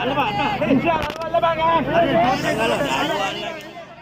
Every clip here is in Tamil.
அல்லவா அல்லவா அல்லவாங்க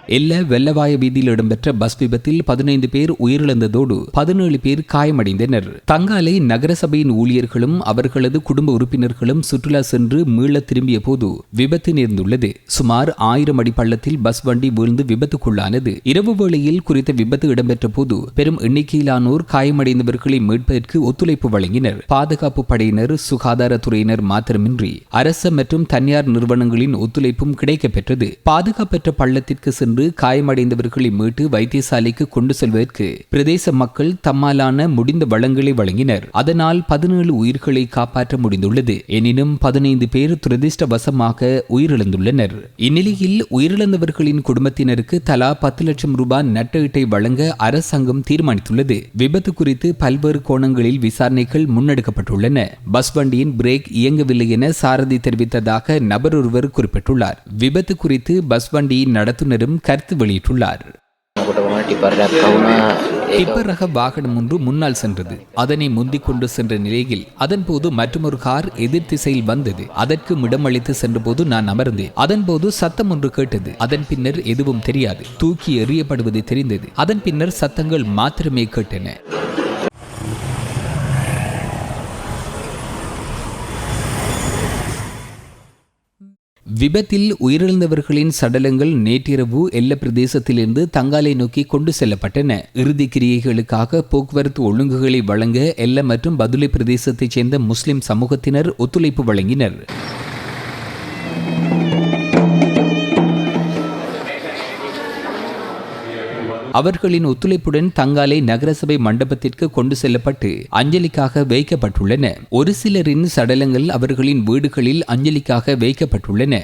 எல்ல வெள்ளவாய வீதியில் இடம்பெற்ற பஸ் விபத்தில் பதினைந்து பேர் உயிரிழந்ததோடு பதினேழு பேர் காயமடைந்தனர். தங்காலை நகரசபையின் ஊழியர்களும் அவர்களது குடும்ப உறுப்பினர்களும் சுற்றுலா சென்று மீள திரும்பிய போது விபத்து நேர்ந்துள்ளது. சுமார் ஆயிரம் அடி பள்ளத்தில் பஸ் வண்டி வீழ்ந்து விபத்துக்குள்ளானது. இரவு வேளையில் குறித்த விபத்து இடம்பெற்ற போது பெரும் எண்ணிக்கையிலானோர் காயமடைந்தவர்களை மீட்பதற்கு ஒத்துழைப்பு வழங்கினர். பாதுகாப்பு படையினர் சுகாதாரத்துறையினர் மாத்திரமின்றி அரச மற்றும் தனியார் நிறுவனங்களின் ஒத்துழைப்பும் கிடைக்கப்பெற்றது. பாதுகாப்பற்ற பள்ளத்திற்கு சென்று காயமடைந்தவர்களை மீட்டு வைத்தியசாலைக்கு கொண்டு செல்வதற்கு பிரதேச மக்கள் தம்மாலான முடிந்த வளங்களை வழங்கினர். அதனால் பதினேழு உயிர்களை காப்பாற்ற முடிந்துள்ளது. எனினும் பதினைந்து பேர் துரதிருஷ்டவசமாக உயிரிழந்துள்ளனர். இந்நிலையில் உயிரிழந்தவர்களின் குடும்பத்தினருக்கு தலா பத்து லட்சம் ரூபாய் நட்டீட்டை வழங்க அரசாங்கம் தீர்மானித்துள்ளது. விபத்து குறித்து பல்வேறு கோணங்களில் விசாரணைகள் முன்னெடுக்கப்பட்டுள்ளன. பஸ் வண்டியின் பிரேக் இயங்கவில்லை என சாரதி தெரிவித்ததாக நபர் ஒருவர் குறிப்பிட்டுள்ளார். விபத்து குறித்து பஸ் வண்டியின் நடத்துனரும் கருத்து வெளியிட்டுள்ளார். டிப்பர் ரக வாகனம் ஒன்று முன்னால் சென்றது. அதனை முந்திக் கொண்டு சென்ற நிலையில் அதன் போது மற்றொரு கார் எதிர் திசையில் வந்தது. அதற்கு இடமளித்து சென்றபோது நான் அமர்ந்தேன். அதன்போது சத்தம் ஒன்று கேட்டது. அதன் பின்னர் எதுவும் தெரியாது. தூக்கி எறியப்படுவது தெரிந்தது. அதன் பின்னர் சத்தங்கள் மாத்திரமே கேட்டன. விபத்தில் உயிரிழந்தவர்களின் சடலங்கள் நேற்றிரவு எல்ல பிரதேசத்திலிருந்து தங்காலை நோக்கி கொண்டு செல்லப்பட்டன. இறுதி கிரியைகளுக்காக போக்குவரத்து ஒழுங்குகளை வழங்க எல்ல மற்றும் பதுளை பிரதேசத்தைச் சேர்ந்த முஸ்லிம் சமூகத்தினர் ஒத்துழைப்பு வழங்கினர். அவர்களின் ஒத்துழைப்புடன் தங்காலை நகரசபை மண்டபத்திற்கு கொண்டு செல்லப்பட்டு அஞ்சலிக்காக வைக்கப்பட்டுள்ளன. ஒரு சிலரின் சடலங்கள் அவர்களின் வீடுகளில் அஞ்சலிக்காக வைக்கப்பட்டுள்ளன.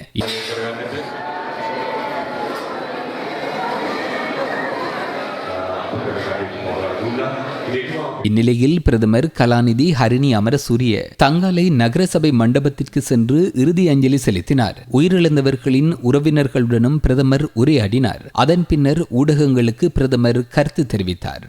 இந்நிலையில் பிரதமர் கலாநிதி ஹரிணி அமரசூரிய தங்காலை நகரசபை மண்டபத்திற்கு சென்று இறுதி அஞ்சலி செலுத்தினார். உயிரிழந்தவர்களின் உறவினர்களுடனும் பிரதமர் உரையாடினார். அதன் பின்னர் ஊடகங்களுக்கு பிரதமர் கருத்து தெரிவித்தார்.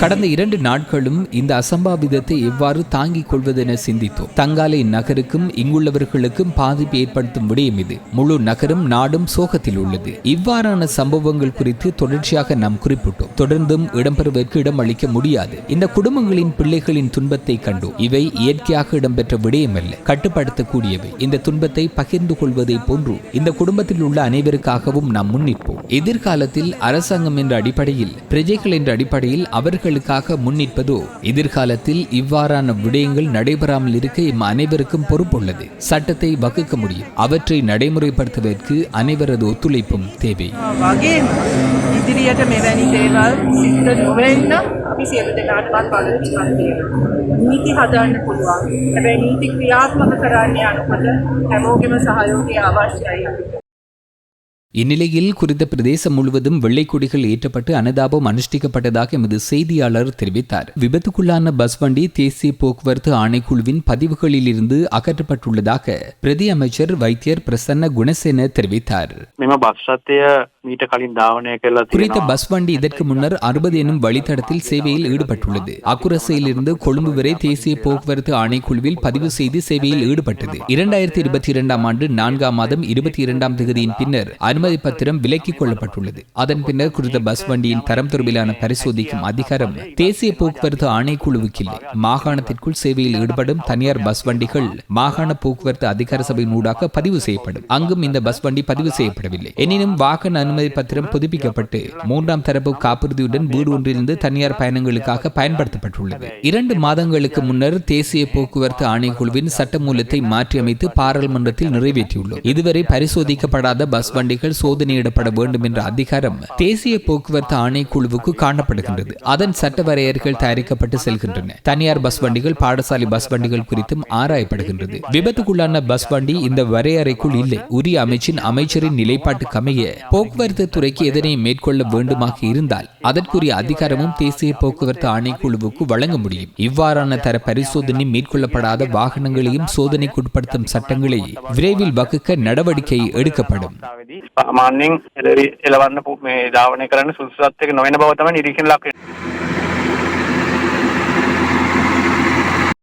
கடந்த இரண்டு நாட்களும் இந்த அசம்பாவிதத்தை எவ்வாறு தாங்கிக் கொள்வதென சிந்தித்தோம். தங்காலை நகருக்கும் இங்குள்ளவர்களுக்கும் பாதிப்பு ஏற்படுத்தும் விடயம் இது. முழு நகரும் நாடும் சோகத்தில் உள்ளது. இவ்வாறான சம்பவங்கள் குறித்து தொடர்ச்சியாக நாம் குறிப்பிட்டோம். தொடர்ந்தும் இடம்பெறுவதற்கு இடம் அளிக்க முடியாது. இந்த குடும்பங்களின் பிள்ளைகளின் துன்பத்தை கண்டோம். இவை இயற்கையாக இடம்பெற்ற விடயமல்ல. கட்டுப்படுத்தக்கூடியவை. இந்த துன்பத்தை பகிர்ந்து கொள்வதை போன்று இந்த குடும்பத்தில் உள்ள அனைவருக்காகவும் நாம் முன்னிற்போம். எதிர்காலத்தில் அரசாங்கம் என்ற அடிப்படையில் பிரஜைகள் என்ற அடிப்படையில் அவர்களுக்காக முன்னிற்பதோ எதிர்காலத்தில் இவ்வாறான விடயங்கள் நடைபெறாமல் இருக்க எம் அனைவருக்கும் பொறுப்புள்ளது சட்டத்தை வகுக்க முடியும் அவற்றை நடைமுறைப்படுத்துவதற்கு அனைவரது ஒத்துழைப்பும் தேவை වගේම ඉදිරියට මෙවැනි දේවල් සිද්ධ නොවෙන්න අපි සියලු දෙනාටමත් බලපෑම් තියෙනවා. නීති හදන්න පුළුවන්. හැබැයි නීති ක්‍රියාත්මක කරන්න යනකොට හැමෝගෙම සහයෝගය අවශ්‍යයි අපිට. இந்நிலையில் குறித்த பிரதேசம் முழுவதும் வெள்ளை கொடிகள் ஏற்றப்பட்டு அனுதாபம் அனுஷ்டிக்கப்பட்டதாக எமது செய்தியாளர் தெரிவித்தார். விபத்துக்குள்ளான பஸ் வண்டி தேசிய போக்குவரத்து ஆணைக்குழுவின் பதிவுகளில் இருந்து அகற்றப்பட்டுள்ளதாக பிரதி அமைச்சர் வைத்தியர் பிரசன்ன குணசேன தெரிவித்தார். மீட்டர் கலின் தாவணையை குறித்த பஸ் வண்டி இதற்கு முன்னர் அறுபது எனும் வழித்தடத்தில் சேவையில் ஈடுபட்டுள்ளது. அக்குரசையிலிருந்து கொழும்பு வரை தேசிய போக்குவரத்து ஆணைக்குழுவில் பதிவு செய்து சேவையில் ஈடுபட்டது. இரண்டாயிரத்தி இருபத்தி இரண்டாம் ஆண்டு நான்காம் மாதம் இருபத்தி இரண்டாம் தேதியின் பின்னர் அனுமதி பத்திரம் விலக்கிக் கொள்ளப்பட்டுள்ளது. அதன் பின்னர் குறித்த பஸ் வண்டியின் தரம் தொடர்பிலான பரிசோதிக்கும் அதிகாரம் தேசிய போக்குவரத்து ஆணைக்குழுவுக்கு இல்லை. மாகாணத்திற்குள் சேவையில் ஈடுபடும் தனியார் பஸ் வண்டிகள் மாகாண போக்குவரத்து அதிகார சபையின் ஊடாக பதிவு செய்யப்படும். அங்கும் இந்த பஸ் வண்டி பதிவு செய்யப்படவில்லை. எனினும் வாகன அனுமதி பத்திரம் புதுப்பிக்கப்பட்டு மூன்றாம் தரப்பு காப்புறுதியுடன் வீடு ஒன்றிலிருந்து தனியார் பயணங்களுக்காக பயன்படுத்தப்பட்டுள்ளது. இரண்டு மாதங்களுக்கு முன்னர் தேசிய போக்குவரத்து ஆணைக்குழுவின் சட்டமூலத்தை மாற்றியமைத்து பாராளுமன்றத்தில் நிறைவேற்றியுள்ளோம். இதுவரை பரிசோதிக்கப்படாத பஸ் வண்டிகள் சோதனையிடப்பட வேண்டும் என்ற அதிகாரம் தேசிய போக்குவரத்து ஆணைக்குழுவுக்கு காணப்படுகின்றது. அதன் சட்ட வரையறைகள் தயாரிக்கப்பட்டு செல்கின்றன. தனியார் பஸ் வண்டிகள் பாடசாலை பஸ் வண்டிகள் குறித்தும் ஆராயப்படுகின்றது. விபத்துக்குள்ளான பஸ் வண்டி இந்த வரையறைக்குள் இல்லை. உரிய அமைச்சின் அமைச்சரின் நிலைப்பாட்டுக்கு போக்குவரத்து போக்குவரத்து துறைக்கு எதனை மேற்கொள்ள வேண்டுமாக இருந்தால் அதற்குரிய அதிகாரமும் தேசிய போக்குவரத்து ஆணைக்குழுவுக்கு வழங்க முடியும் இவ்வாறான தர பரிசோதனை மேற்கொள்ளப்படாத வாகனங்களையும் சோதனைக்குட்படுத்தும் சட்டங்களை விரைவில் வகுக்க நடவடிக்கை எடுக்கப்படும் අවස්ථාවේදී සාමාන්‍යයෙන් එළවි- එළවන්න පු- මේ ධාවනය කරන්න සුදුසුත් එක නොවන බව තමයි නිරීක්ෂණ ලක්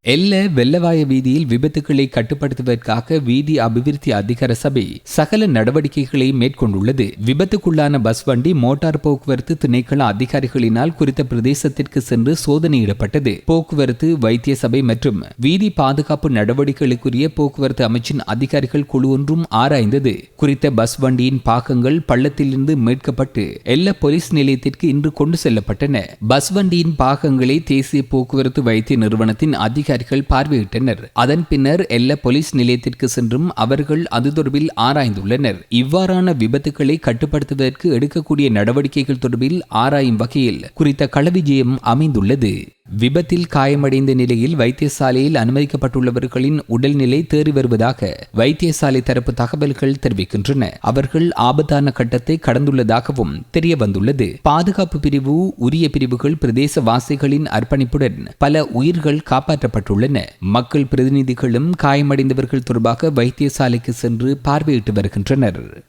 எல்ல வெள்ளவாய வீதியில் விபத்துக்களை கட்டுப்படுத்துவதற்காக வீதி அபிவிருத்தி அதிகார சபை சகல நடவடிக்கைகளை மேற்கொண்டுள்ளது. விபத்துக்குள்ளான பஸ் வண்டி மோட்டார் போக்குவரத்து திணைக்கள அதிகாரிகளினால் குறித்த பிரதேசத்திற்கு சென்று சோதனையிடப்பட்டது. போக்குவரத்து வைத்திய சபை மற்றும் வீதி பாதுகாப்பு நடவடிக்கைகளுக்குரிய போக்குவரத்து அமைச்சின் அதிகாரிகள் குழு ஒன்றும் ஆராய்ந்தது. குறித்த பஸ் வண்டியின் பாகங்கள் பள்ளத்திலிருந்து மீட்கப்பட்டு எல்ல போலீஸ் நிலையத்திற்கு இன்று கொண்டு செல்லப்பட்டன. பஸ் வண்டியின் பாகங்களை தேசிய போக்குவரத்து வைத்திய நிறுவனத்தின் அதிக அதிகாரிகள் பார்வையிட்டனர். அதன் பின்னர் எல்ல போலீஸ் நிலையத்திற்கு சென்றும் அவர்கள் அது தொடர்பில் ஆராய்ந்துள்ளனர். இவ்வாறான விபத்துகளை கட்டுப்படுத்துவதற்கு எடுக்கக்கூடிய நடவடிக்கைகள் தொடர்பில் ஆராயும் வகையில் குறித்த களவிஜயம் அமைந்துள்ளது. விபத்தில் காயமடைந்த நிலையில் வைத்தியசாலையில் அனுமதிக்கப்பட்டுள்ளவர்களின் உடல்நிலை தேறி வருவதாக வைத்தியசாலை தரப்பு தகவல்கள் தெரிவிக்கின்றன. அவர்கள் ஆபத்தான கட்டத்தை கடந்துள்ளதாகவும் தெரிய வந்துள்ளது பாதுகாப்பு பிரிவு உரிய பிரிவுகள் பிரதேசவாசிகளின் அர்ப்பணிப்புடன் பல உயிர்கள் காப்பாற்றப்பட்டுள்ளன. மக்கள் பிரதிநிதிகளும் காயமடைந்தவர்கள் தொடர்பாக வைத்தியசாலைக்கு சென்று பார்வையிட்டு வருகின்றனர்.